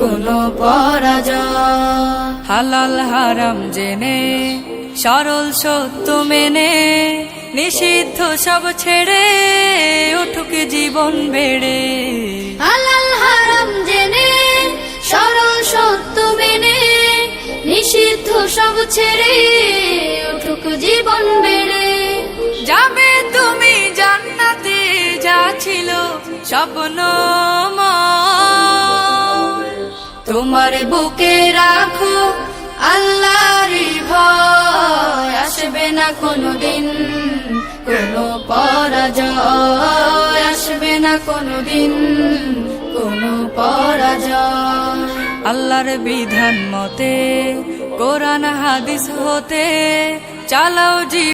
কোনো পরাজয়। হালাল হারাম জেনে সরল সত্য মেনে নিষিদ্ধ সব ছেড়ে উঠুক জীবন বেড়ে। হালাল হারাম জেনে সরল সত্য মেনে নিষিদ্ধ সব ছেড়ে উঠুক জীবন বেড়ে। যাবে তুমি জান্নাতে যা ছিল স্বপ্ন তোমার বুকে রাখো আল্লাহর ভয়। আসবে না কোনো দিন কোনো পরাজয়। আসবে না কোনো দিন কোনো পরাজয়। আল্লাহর বিধান মতে, কোরআন হাদিস হতে চালাও জি